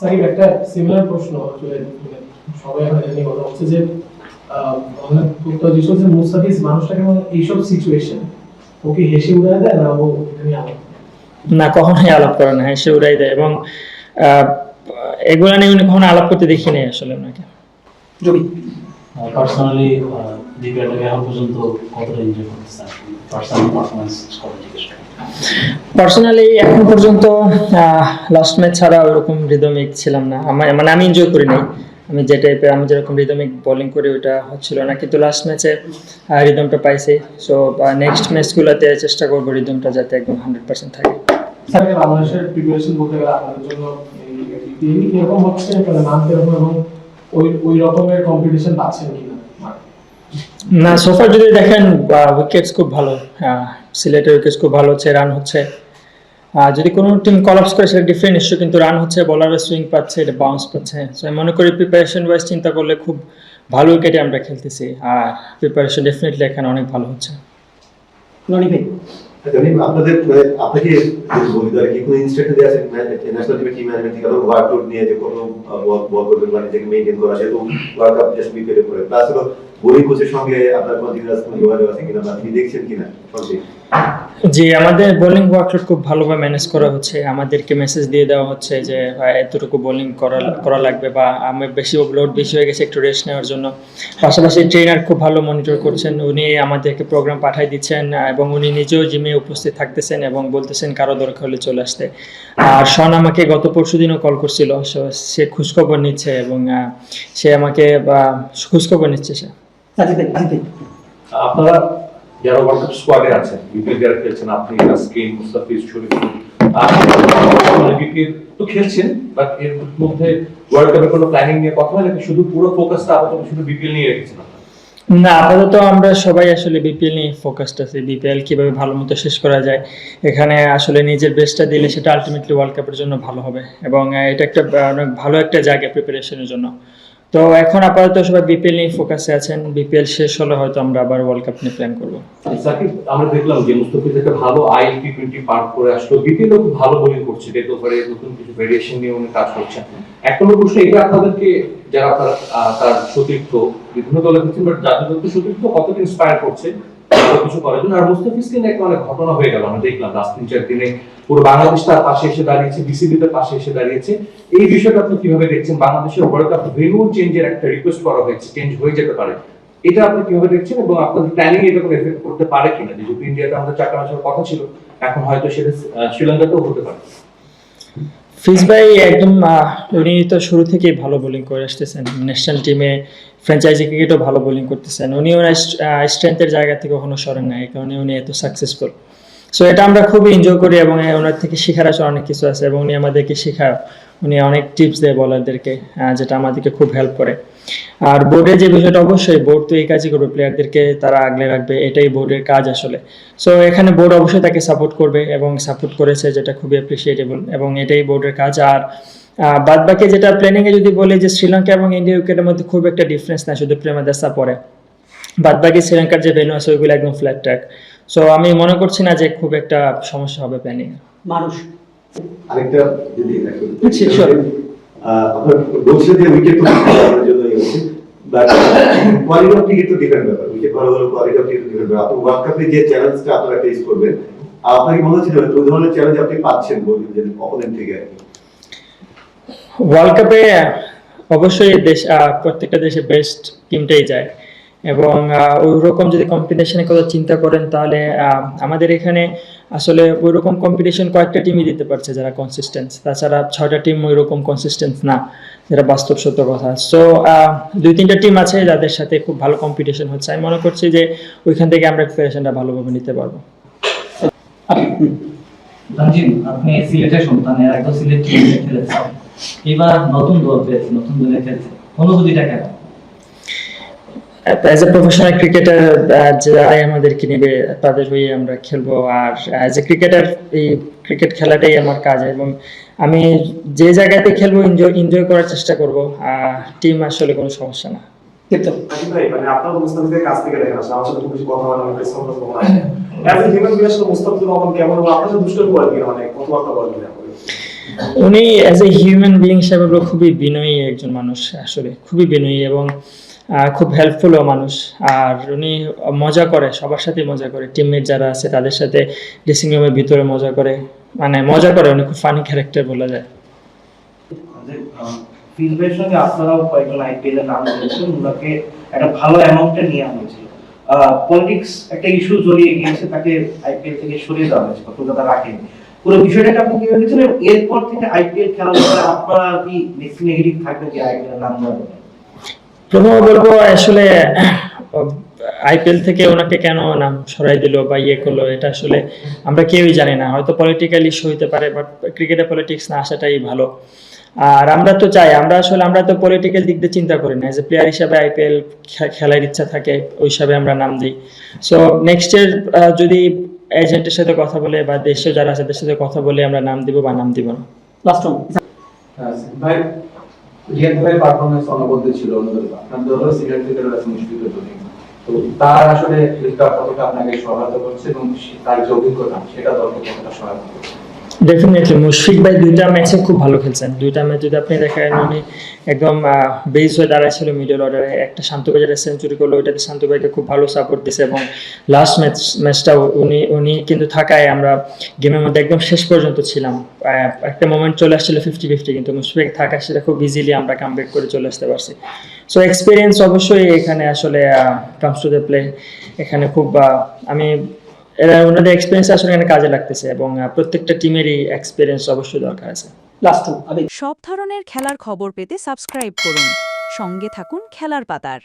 সাকিব একটা সিমিলার প্রশ্ন আসলে মানে সবাই নিয়ে কথা হচ্ছে যে যে মুস্তাফিজ মানুষটাকে মানে এইসব সিচুয়েশন ওকে হেসে উড়ায় দেয় না ও না কখনোই আলাপ করে না হেসে উড়াই দেয় এবং আহ, এগুলা নিয়ে উনি কখনো আলাপ করতে দেখি নাই আসলে ওনাকে। জমি পার্সোনালি দিব্যাটাকে এখন পর্যন্ত কতটা এনজয় করতেছে পার্সোনাল পারফরমেন্স করে জিজ্ঞেস পার্সোনালি এখন পর্যন্ত লাস্ট ম্যাচ ছাড়া ওরকম রিদমিক ছিলাম না। আমার মানে আমি এনজয় করি নাই। আমি যে টাইপের আমি যেরকম রিদমিক বোলিং করি ওটা হচ্ছিল না। কিন্তু লাস্ট ম্যাচে রিদমটা পাইছি। সো নেক্সট ম্যাচগুলোতে চেষ্টা করব রিদমটা যাতে একদম হান্ড্রেড পার্সেন্ট থাকে। বাংলাদেশের প্রিপারেশন বলতে গেলে আপনাদের জন্য হচ্ছে? কীরকম এবং ওই ওই রকমের কম্পিটিশন কিনা? না সোফার যদি দেখেন উইকেটস খুব ভালো। আহ, সিলেটের উইকেটস খুব ভালো হচ্ছে রান হচ্ছে। আর যদি কোনো টিম কলাপস করে সেটা ডিফারেন্ট ইস্যু কিন্তু রান হচ্ছে বলারের সুইং পাচ্ছে এটা বাউন্স পাচ্ছে। সো আমি মনে করি প্রিপারেশন ওয়াইজ চিন্তা করলে খুব ভালো উইকেটে আমরা খেলতেছি। আর প্রিপারেশন ডেফিনেটলি এখানে অনেক ভালো হচ্ছে। রনি ভাই। জানি আপনাদের মানে আপনাকে বলি তাহলে কি কোনো ইনস্ট্রাকশন দেওয়া আছে? ন্যাশনাল টিমের টিম ম্যানেজমেন্ট থেকে অথবা ওয়ার্ক নিয়ে যে কোনো বল করবেন মানে নিজেকে মেইনটেইন করা যেহেতু ওয়ার্ল্ড কাপ জাস্ট বিপিএল করে প্লাস হলো বোলিং কোচের সঙ্গে আপনার কন্টিনিউয়াস কোনো যোগাযোগ আছে কিনা? বা আপনি দেখছেন কিনা? সঙ্গে। জি আমাদের বোলিং ওয়ার্কলোড খুব ভালোভাবে ম্যানেজ করা হচ্ছে। আমাদেরকে মেসেজ দিয়ে দেওয়া হচ্ছে যে ভাই, এতটুকু বোলিং করা করা লাগবে বা আমি বেশি লোড বেশি হয়ে গেছে একটু রেস্ট নেওয়ার জন্য। পাশাপাশি ট্রেনার খুব ভালো মনিটর করছেন। উনি আমাদেরকে প্রোগ্রাম পাঠিয়ে দিচ্ছেন এবং উনি নিজেও জিমে উপস্থিত থাকতেছেন এবং বলতেছেন কারও দরকার হলে চলে আসতে। আর শন আমাকে গত পরশু দিনও কল করছিল। সে খোঁজখবর নিচ্ছে এবং সে আমাকে বা খোঁজখবর নিচ্ছে সে। ভাই আপনারা যারা ওয়ার্ল্ড স্কোয়াডে আছেন বিপিএল যারা খেলছেন আপনি মুস্তাফিজ, শরীফ বিপিএল তো খেলছেন বাট এর মধ্যে ওয়ার্ল্ড কাপের কোনো প্ল্যানিং নিয়ে কথা হয় নাকি শুধু পুরো ফোকাসটা আপাতত শুধু বিপিএল নিয়ে রেখেছেন না, আপাতত আমরা সবাই আসলে বিপিএল নিয়ে ফোকাসড আছি। বিপিএল কীভাবে ভালো মতো শেষ করা যায়, এখানে আসলে নিজের বেস্টটা দিলে সেটা আলটিমেটলি ওয়ার্ল্ড কাপের জন্য ভালো হবে। এবং এটা একটা অনেক ভালো একটা জায়গা প্রিপারেশনের জন্য। তো এখন আপাতত সবাই বিপিএল নিয়ে ফোকাসে আছেন। বিপিএল শেষ হলে হয়তো আমরা আবার ওয়ার্ল্ড কাপ নিয়ে প্ল্যান করব। সাকিব আমরা দেখলাম যে মুস্তাফিজ একটা ভালো আইএল টি পার করে আসলো। বিপিএল খুব ভালো বোলিং করছে। ওভারে নতুন কিছু ভেরিয়েশন নিয়ে উনি কাজ করছেন। নম্বর প্রশ্ন এটা আপনাদেরকে যারা আহ, তার সতীর্থ বিভিন্ন দলের বাট যাদের সতীর্থ কতটা ইন্সপায়ার করছে কিছু করার জন্য আর মুস্তাফিজকে নিয়ে একটা অনেক ঘটনা হয়ে গেল, আমরা দেখলাম লাস্ট তিন, চার দিনে। পুরো বাংলাদেশ তার পাশে এসে দাঁড়িয়েছে বিসিবি তার পাশে এসে দাঁড়িয়েছে। এই বিষয়টা আপনি কীভাবে দেখছেন? বাংলাদেশের ওয়ার্ল্ড কাপ ভেন্যু চেঞ্জের একটা রিকোয়েস্ট করা হয়েছে চেঞ্জ হয়ে যেতে পারে। এটা আপনি কীভাবে দেখছেন এবং আপনাদের প্ল্যানিং এটা কোনো এফেক্ট করতে পারে কিনা? যেহেতু ইন্ডিয়াতে আমাদের চারটা মাসের কথা ছিল, এখন হয়তো সেটা শ্রীলঙ্কাতেও হতে পারে। ফিজ ভাই, একদম উনি তো শুরু থেকেই ভালো বোলিং করে আসতেছেন। ন্যাশনাল টিমে ফ্র্যাঞ্চাইজি ক্রিকেটও ভালো বোলিং করতেছেন। উনি ওনার স্ট্রেংথের জায়গা থেকে কখনো সরেন না এই কারণে উনি এত সাকসেসফুল সো এটা আমরা খুবই এনজয় করি এবং ওনার থেকে শেখার আসলে অনেক কিছু আছে এবং উনি আমাদেরকে শেখায়। উনি অনেক টিপস দেয় বলারদেরকে যেটা আমাদেরকে খুব হেল্প করে। আর বোর্ডের যে বিষয়টা, অবশ্যই বোর্ড তো এই কাজই করবে। প্লেয়ারদেরকে তারা আগলে রাখবে, এটাই বোর্ডের কাজ আসলে। সো এখানে বোর্ড অবশ্যই তাকে সাপোর্ট করবে এবং সাপোর্ট করেছে, যেটা খুবই অ্যাপ্রিসিয়েটেবল এবং এটাই বোর্ডের কাজ। আর বাদ বাকি যেটা প্ল্যানিং এ যদি বলি যে, শ্রীলঙ্কা এবং ইন্ডিয়া উইকেটের মধ্যে খুব একটা ডিফারেন্স না শুধু প্রেমাদাসা পরে। বাদ বাকি শ্রীলঙ্কার যে ভেন্যু আছে ওইগুলো একদম ফ্ল্যাট ট্র্যাক সো আমি মনে করছি না যে খুব একটা সমস্যা হবে প্ল্যানিং মানুষ। আরেকটা যদি যে উইকেট তো আমাদের জন্য বাট কোয়ালিটি অফ ক্রিকেট তো ডিফারেন্ট ব্যাপার। উইকেট ভালো হলো কোয়ালিটি অফ ক্রিকেট ডিফারেন্ট ব্যাপার। আপনি ওয়ার্ল্ড কাপে যে চ্যালেঞ্জটা আপনারা ফেস করবেন আপনার কি মনে হচ্ছে ওই ধরনের চ্যালেঞ্জ আপনি পাচ্ছেন বলবেন যে অপোনেন্ট থেকে আর ওয়ার্ল্ড কাপে অবশ্যই দেশ আহ, প্রত্যেকটা দেশে বেস্ট টিমটাই যায়। এবং ওই রকম যদি কম্পিটিশনের কথা চিন্তা করেন, তাহলে আমাদের এখানে আসলে ওই রকম কম্পিটিশন কয়েকটা টিমই দিতে পারছে যারা কনসিস্টেন্স তাছাড়া ছয়টা টিম ওই রকম কনসিস্টেন্স না, যেটা বাস্তব সত্য কথা। সো দুই তিনটা টিম আছে যাদের সাথে খুব ভালো কম্পিটিশন হচ্ছে। আমি মনে করছি যে ওইখান থেকে আমরা প্রিপারেশনটা ভালোভাবে নিতে পারব। খেলেছেন। এবার নতুন দল পেয়েছে, নতুন দলে খেলছে। অনুভূতিটা কেন অ্যাজ এ প্রফেশনাল ক্রিকেটার যারাই আমাদেরকে নেবে তাদের হয়ে আমরা খেলব। আর অ্যাজ এ ক্রিকেটার এই ক্রিকেট খেলাটাই আমার কাজ। এবং আমি যে জায়গাতে খেলব এনজয় এনজয় করার চেষ্টা করব। টিম আসলে কোনো সমস্যা না। ভাই মানে আপনার মুস্তাফিজের কাছ থেকে দেখেন আসলে আমার সাথে খুব বেশি কথা বলা আমার প্রেস কনফারেন্স করা হয়। অ্যাজ এ হিউম্যান বিং আসলে মুস্তাফিজুর রহমান কেমন এবং আপনার সাথে দুষ্কর করেন কিনা মানে কথাবার্তা বলেন কিনা? উনি অ্যাজ এ হিউম্যান বিং হিসাবে খুবই বিনয়ী একজন মানুষ আসলে। খুবই বিনয়ী এবং খুব হেল্পফুলও মানুষ। আর উনি মজা করে, সবার সাথে মজা করে। টিমমেট যারা আছে, তাদের সাথে ড্রেসিং রুমের ভিতরে মজা করে। মানে মজা করে, উনি খুব ফানি ক্যারেক্টার বলা যায়। ফিল্ডের সঙ্গে আপনারাও কয়েকজন আইপিএল এর নাম দিয়েছেন ওনাকে একটা ভালো অ্যামাউন্টে নেওয়া হয়েছিল। পলিটিক্স একটা ইস্যু জড়িয়ে গিয়েছে তাকে আইপিএল থেকে সরিয়ে দেওয়া হয়েছে কলকাতা রাখেন। পুরো বিষয়টাকে আপনি কীভাবে দেখছেন এরপর থেকে আইপিএল খেলার ব্যাপারে আপনারা কি নেগেটিভ থাকবে যে আইপিএল নাম ব্যাপারে? প্রথম বলব আসলে আইপিএল থেকে ওনাকে কেন নাম সরাই দিল বা ইয়ে করল এটা আসলে আমরা কেউই জানি না। হয়তো পলিটিক্যাল ইস্যু হইতে পারে বাট ক্রিকেটে পলিটিক্স না আসাটাই ভালো। আর আমরা তো চাই আমরা আসলে আমরা তো পলিটিক্যাল দিক দিয়ে চিন্তা করি না। এজ এ প্লেয়ার হিসাবে আইপিএল খেলার ইচ্ছা থাকে ওই হিসাবে আমরা নাম দিই। সো নেক্সট ইয়ার যদি এজেন্টের সাথে কথা বলে বা দেশে যারা আছে তাদের সাথে কথা বলে আমরা নাম দিব বা নাম দিব না। লাস্ট ভাই পারফরমেন্স অনবদ্য ছিল আপনার দল সিনিয়র ক্রিকেটার আছে মুশফিকুর তো তার আসলে আপনাকে সহায়তা করছে এবং তার যে অভিজ্ঞতা, সেটা দলকে কতটা সহায়তা করছে। ডেফিনেটলি মুশফিক ভাই দুইটা ম্যাচে খুব ভালো খেলছেন। দুইটা ম্যাচ যদি আপনি দেখেন, উনি একদম বেস হয়ে দাঁড়াইছিল মিডল অর্ডারে একটা শান্ত বাজারে সেঞ্চুরি করল, ওইটাতে শান্ত ভাইকে খুব ভালো সাপোর্ট দিছে এবং লাস্ট ম্যাচ ম্যাচটা উনি উনি কিন্তু থাকায় আমরা গেমের মধ্যে একদম শেষ পর্যন্ত ছিলাম। একটা মোমেন্ট চলে আসছিল ফিফটি ফিফটি কিন্তু মুশফিক থাকায় সেটা খুব ইজিলি আমরা কামব্যাক করে চলে আসতে পারছি। সো এক্সপিরিয়েন্স অবশ্যই এখানে আসলে কামস টু দ্য প্লে এখানে খুব আমি এরা ওনাদের এক্সপিরিয়েন্স আসলে এখানে কাজে লাগতেছে এবং প্রত্যেকটা টিমেরই এক্সপিরিয়েন্স অবশ্যই দরকার আছে। লাস্ট সব ধরনের খেলার খবর পেতে সাবস্ক্রাইব করুন। সঙ্গে থাকুন খেলার পাতার।